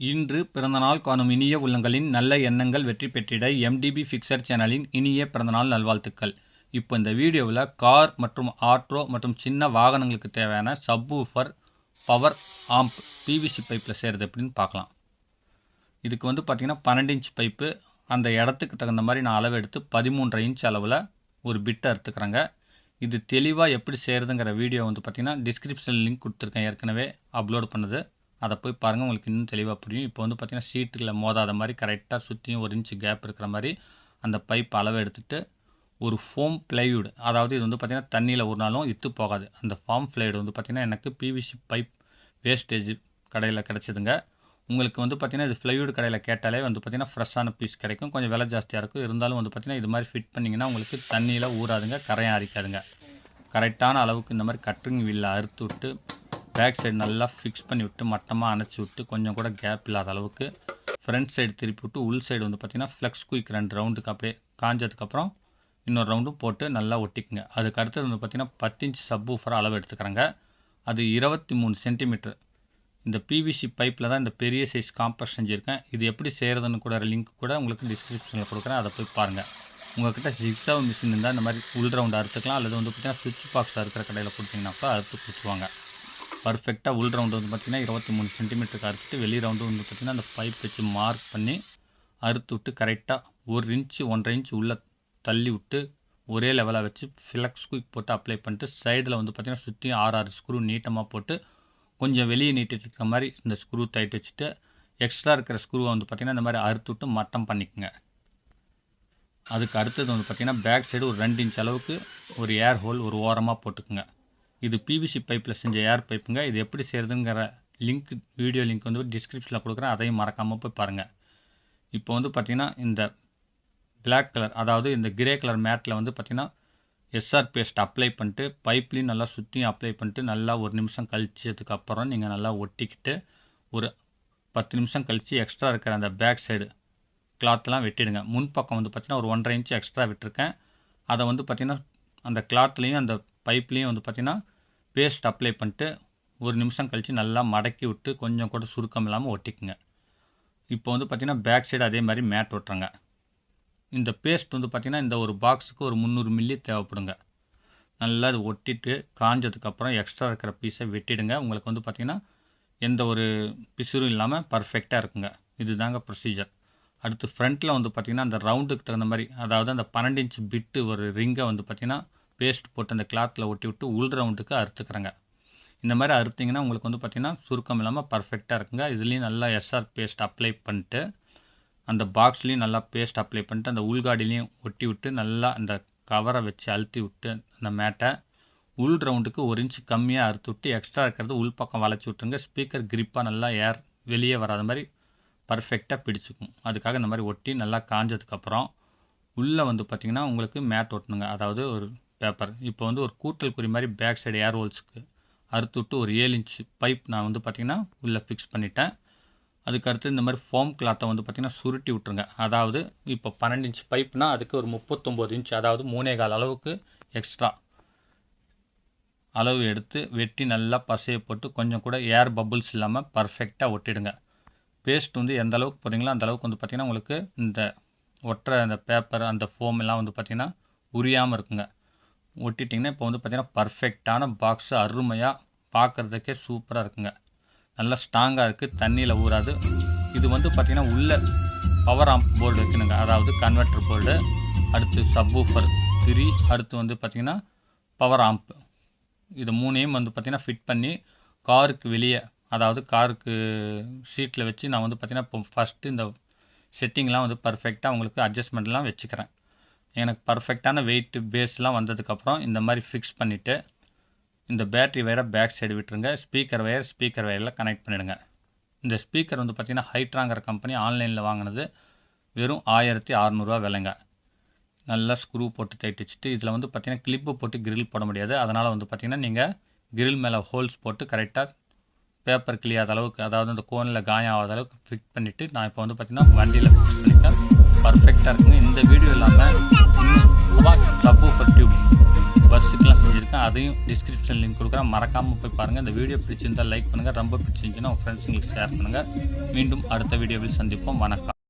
இன்று பிறந்தநாள் காணும் இனிய உள்ளங்களின் நல்ல எண்ணங்கள் வெற்றி பெற்றிட எம்டிபி ஃபிக்சர் சேனலின் இனிய பிறந்தநாள் நல்வாழ்த்துக்கள். இப்போ இந்த வீடியோவில் கார் மற்றும் ஆட்டோ மற்றும் சின்ன வாகனங்களுக்கு தேவையான சப்வூஃபர் பவர் ஆம்ப் பிவிசி பைப்பில் செய்கிறது எப்படின்னு பார்க்கலாம். இதுக்கு வந்து பார்த்திங்கன்னா பன்னெண்டு இன்ச் பைப்பு அந்த இடத்துக்கு தகுந்த மாதிரி நான் அளவு எடுத்து பதிமூன்றரை இன்ச் அளவில் ஒரு பிட்டை எடுத்துக்கிறேங்க. இது தெளிவாக எப்படி செய்கிறதுங்கிற வீடியோ வந்து பார்த்திங்கன்னா டிஸ்கிரிப்ஷன் லிங்க் கொடுத்துருக்கேன் ஏற்கனவே அப்லோட் பண்ணது. அதை போய் பாருங்கள் உங்களுக்கு இன்னும் தெளிவாக புரியும். இப்போ வந்து பார்த்திங்கன்னா சீட்டுகளை மோதாத மாதிரி கரெக்டாக சுற்றியும் ஒரு இன்ச்சு கேப் இருக்கிற மாதிரி அந்த பைப் அளவு எடுத்துகிட்டு ஒரு ஃபோம் பிளைவுட் அதாவது இது வந்து பார்த்திங்கன்னா தண்ணியில் ஒரு நாளும் இத்து போகாது. அந்த ஃபார்ம் பிளைவுட் வந்து பார்த்திங்கன்னா எனக்கு பிவிசி பைப் வேஸ்டேஜ் கடையில் கிடச்சிதுங்க. உங்களுக்கு வந்து பார்த்திங்கன்னா இது ஃப்ளைவுட் கடையில் கேட்டாலே வந்து பார்த்திங்கன்னா ஃப்ரெஷ்ஷான பீஸ் கிடைக்கும். கொஞ்சம் விலை ஜாஸ்தியாக இருக்கும். இருந்தாலும் வந்து பார்த்திங்கன்னா இது மாதிரி ஃபிட் பண்ணிங்கன்னா உங்களுக்கு தண்ணியில் ஊறாதுங்க கரையை அரிக்காதுங்க. கரெக்டான அளவுக்கு இந்த மாதிரி கட்டுங்க வில்ல அறுத்து விட்டு பேக் சைடு நல்லா ஃபிக்ஸ் பண்ணி விட்டு மட்டமாக அணைச்சி விட்டு கொஞ்சம் கூட கேப் இல்லாத அளவுக்கு ஃப்ரண்ட் சைடு திருப்பி விட்டு உள் சைடு வந்து பார்த்திங்கன்னா ஃப்ளெக்ஸ் குயிக் ரெண்டு ரவுண்டுக்கு அப்படியே காஞ்சதுக்கப்புறம் இன்னொரு ரவுண்டும் போட்டு நல்லா ஒட்டிக்குங்க. அதுக்கு அடுத்தது வந்து பார்த்திங்கன்னா பத்து இன்ச் சப் ஊஃபராக அளவு எடுத்துக்கிறாங்க. அது இருபத்தி மூணு சென்டிமீட்டர் இந்த பிவிசி பைப்பில் தான் இந்த பெரிய சைஸ் காம்பஸ் செஞ்சுருக்கேன். இது எப்படி செய்கிறதுன்னு கூட லிங்க் கூட உங்களுக்கு டிஸ்கிரிப்ஷனில் கொடுக்குறேன். அதை போய் பாருங்கள் உங்கள்கிட்ட ஜிக்ஸாவ் மிஷின் இருந்தால் இந்த மாதிரி உள் ரவுண்டு அறுத்துக்கலாம் அல்லது வந்து பார்த்திங்கன்னா சுவிட்ச் பாக்ஸ் அறுக்கிற கடையில் கொடுத்தீங்கன்னாப்பா அறுத்து கொடுத்துருவாங்க. பர்ஃபெக்டாக உள் ரவுண்டு வந்து பார்த்திங்கன்னா இருபத்தி மூணு சென்டிமீட்டருக்கு அறுத்துட்டு வெளி ரவுண்டு வந்து பார்த்திங்கன்னா அந்த பைப் வச்சு மார்க் பண்ணி அறுத்து விட்டு கரெக்டாக ஒரு இன்ச்சு ஒன்றரை இன்ச்சு உள்ளே தள்ளி விட்டு ஒரே லெவலாக வச்சு ஃபிளக்ஸ் குயிக் போட்டு அப்ளை பண்ணிட்டு சைடில் வந்து பார்த்திங்கன்னா சுற்றியும் ஆறு ஆறு ஸ்க்ரூ நீட்டமாக போட்டு கொஞ்சம் வெளியே நீட்டிட்டு இருக்க மாதிரி இந்த ஸ்க்ரூ டைட் வச்சுட்டு எக்ஸ்ட்ரா இருக்கிற ஸ்க்ரூவை வந்து பார்த்திங்கன்னா இந்த மாதிரி அறுத்து விட்டு மட்டம் பண்ணிக்கோங்க. அதுக்கு அடுத்தது வந்து பார்த்திங்கன்னா பேக் சைடு ஒரு ரெண்டு இன்ச் அளவுக்கு ஒரு ஏர் ஹோல் ஒரு ஓரமாக போட்டுக்குங்க. இது பிவிசி பைப்பில் செஞ்ச ஏர் பைப்புங்க இது எப்படி செய்கிறதுங்கிற லிங்க் வீடியோ லிங்க் வந்து டிஸ்கிரிப்ஷனில் கொடுக்குறேன். அதையும் மறக்காமல் போய் பாருங்கள் இப்போ வந்து பார்த்திங்கன்னா இந்த பிளாக் கலர் அதாவது இந்த கிரே கலர் மேட்டில் வந்து பார்த்திங்கன்னா எஸ்ஆர் பேஸ்ட் அப்ளை பண்ணிட்டு பைப்லேயும் நல்லா சுற்றியும் அப்ளை பண்ணிட்டு நல்லா ஒரு நிமிஷம் கழிச்சதுக்கப்புறம் நீங்கள் நல்லா ஒட்டிக்கிட்டு ஒரு பத்து நிமிஷம் கழித்து எக்ஸ்ட்ரா இருக்கிற அந்த பேக் சைடு கிளாத்லாம் வெட்டிடுங்க. முன்பக்கம் வந்து பார்த்திங்கன்னா ஒரு ஒன்றரை இன்ச்சு எக்ஸ்ட்ரா விட்டுருக்கேன். அதை வந்து பார்த்திங்கன்னா அந்த கிளாத்லேயும் அந்த பைப்லேயும் வந்து பார்த்திங்கன்னா பேஸ்ட் அப்ளை பண்ணிட்டு ஒரு நிமிஷம் கழித்து நல்லா மடக்கி விட்டு கொஞ்சம் கூட சுருக்கம் இல்லாமல் ஒட்டிக்குங்க. இப்போ வந்து பார்த்திங்கன்னா பேக் சைடு அதே மாதிரி மேட் ஒட்டுறங்க. இந்த பேஸ்ட் வந்து பார்த்திங்கன்னா இந்த ஒரு பாக்ஸுக்கு ஒரு முந்நூறு மில்லி தேவைப்படுங்க. நல்லா அது ஒட்டிட்டு காஞ்சதுக்கப்புறம் எக்ஸ்ட்ரா இருக்கிற பீஸை வெட்டிடுங்க. உங்களுக்கு வந்து பார்த்திங்கன்னா எந்த ஒரு பிசுறும் இல்லாமல் பர்ஃபெக்டாக இருக்குங்க. இதுதாங்க ப்ரொசீஜர் அடுத்து ஃப்ரண்ட்டில் வந்து பார்த்திங்கன்னா அந்த ரவுண்டுக்கு தகுந்த மாதிரி அதாவது அந்த பன்னெண்டு இன்ச் பிட்டு ஒரு ரிங்கை வந்து பார்த்திங்கன்னா பேஸ்ட் போட்டு அந்த கிளாத்தில் ஒட்டி விட்டு உள் ரவுண்டுக்கு அறுத்துக்கிறேங்க. இந்த மாதிரி அறுத்திங்கன்னா உங்களுக்கு வந்து பார்த்திங்கன்னா சுருக்கம் இல்லாமல் பர்ஃபெக்டாக இருக்குங்க. இதுலேயும் நல்லா எஸ்ஆர் பேஸ்ட் அப்ளை பண்ணிட்டு அந்த பாக்ஸ்லேயும் நல்லா பேஸ்ட் அப்ளை பண்ணிட்டு அந்த உள்காடிலையும் ஒட்டி விட்டு நல்லா அந்த கவரை வச்சு அழுத்தி விட்டு அந்த மேட்டை உள் ரவுண்டுக்கு ஒரு இன்ச்சு கம்மியாக அறுத்து விட்டு எக்ஸ்ட்ரா இருக்கிறது உள் பக்கம் வளைச்சி விட்டுருங்க. ஸ்பீக்கர் கிரிப்பாக நல்லா ஏர் வெளியே வராத மாதிரி பர்ஃபெக்டாக பிடிச்சிக்கும். அதுக்காக இந்த மாதிரி ஒட்டி நல்லா காஞ்சதுக்கப்புறம் உள்ளே வந்து பார்த்திங்கன்னா உங்களுக்கு மேட் ஒட்டணுங்க. அதாவது ஒரு பேப்பர் இப்போ வந்து ஒரு கூட்டல் குறி மாதிரி பேக் சைடு ஏர் ஹோல்ஸுக்கு அறுத்து விட்டு ஒரு ஏழு இன்ச் பைப் நான் வந்து பார்த்திங்கன்னா உள்ளே ஃபிக்ஸ் பண்ணிட்டேன். அதுக்கு அடுத்து இந்த மாதிரி ஃபோம் கிளாத்தை வந்து பார்த்திங்கன்னா சுருட்டி விட்ருங்க அதாவது இப்போ பன்னெண்டு இன்ச் பைப்னா அதுக்கு ஒரு முப்பத்தொம்போது இன்ச் அதாவது மூணே கால் அளவுக்கு எக்ஸ்ட்ரா அளவு எடுத்து வெட்டி நல்லா பசையை போட்டு கொஞ்சம் கூட ஏர் பபுள்ஸ் இல்லாமல் பர்ஃபெக்டாக ஒட்டிடுங்க. பேஸ்ட் வந்து எந்த அளவுக்கு போடுறீங்களோ அந்த அளவுக்கு வந்து பார்த்திங்கன்னா உங்களுக்கு இந்த ஒட்டுற அந்த பேப்பர் அந்த ஃபோம் எல்லாம் வந்து பார்த்திங்கன்னா உரியாமல் இருக்குங்க. ஒட்டிட்டிங்கன்னா இப்போ வந்து பார்த்திங்கன்னா பர்ஃபெக்டான பாக்ஸு அருமையாக பார்க்குறதுக்கே சூப்பராக இருக்குங்க. நல்லா ஸ்ட்ராங்காக இருக்குது தண்ணியில் ஊறாது. இது வந்து பார்த்திங்கன்னா உள்ள பவர் ஆம்ப் போர்டு வைக்கணுங்க. அதாவது கன்வெர்டர் போர்டு அடுத்து சப்வூஃபர் த்ரீ அடுத்து வந்து பார்த்திங்கன்னா பவர் ஆம்ப் இது மூணையும் வந்து பார்த்திங்கன்னா ஃபிட் பண்ணி காருக்கு வெளியே அதாவது காருக்கு சீட்டில் வச்சு நான் வந்து பார்த்திங்கன்னா இப்போ ஃபஸ்ட்டு இந்த செட்டிங்லாம் வந்து பர்ஃபெக்டாக உங்களுக்கு அட்ஜஸ்ட்மெண்ட்லாம் வச்சுக்கிறேன். எனக்கு பர்ஃபெக்டான வெயிட்டு பேஸ்லாம் வந்ததுக்கப்புறம் இந்த மாதிரி ஃபிக்ஸ் பண்ணிவிட்டு இந்த பேட்ரி வயரை பேக் சைடு விட்டுருங்க. ஸ்பீக்கர் வயர் ஸ்பீக்கர் வயரில் கனெக்ட் பண்ணிவிடுங்க இந்த ஸ்பீக்கர் வந்து பார்த்திங்கன்னா ஹைட்ராங்கிற கம்பெனி ஆன்லைனில் வாங்கினது வெறும் ஆயிரத்தி அறநூறுவா விலைங்க. நல்லா ஸ்க்ரூ போட்டு தைட்டு வச்சுட்டு இதில் வந்து பார்த்திங்கன்னா கிளிப்பு போட்டு கிரில் போட முடியாது. அதனால் வந்து பார்த்திங்கன்னா நீங்கள் கிரில் மேலே ஹோல்ஸ் போட்டு கரெக்டாக பேப்பர் கிளியாத அளவுக்கு அதாவது அந்த கோனில் காயம் ஆகாத அளவுக்கு ஃபிட் பண்ணிவிட்டு நான் இப்போ வந்து பார்த்திங்கன்னா வண்டியில் ஃபிக்ஸ் பண்ணிட்டேன் பர்ஃபெக்டாக இருக்குங்க. இந்த வீடியோ இல்லாமல் இன்னும் சப் டியூப் பஸ்ஸுக்கெலாம் செஞ்சுருக்கேன் அதையும் டிஸ்கிரிப்ஷன் லிங்க் கொடுக்குறேன். மறக்காமல் போய் பாருங்கள் இந்த வீடியோ பிடிச்சிருந்தால் லைக் பண்ணுங்கள் ரொம்ப பிடிச்சிருந்துச்சுன்னா உங்கள் ஃப்ரெண்ட்ஸுங்களுக்கு ஷேர் பண்ணுங்கள் மீண்டும் அடுத்த வீடியோவில் சந்திப்போம். வணக்கம்.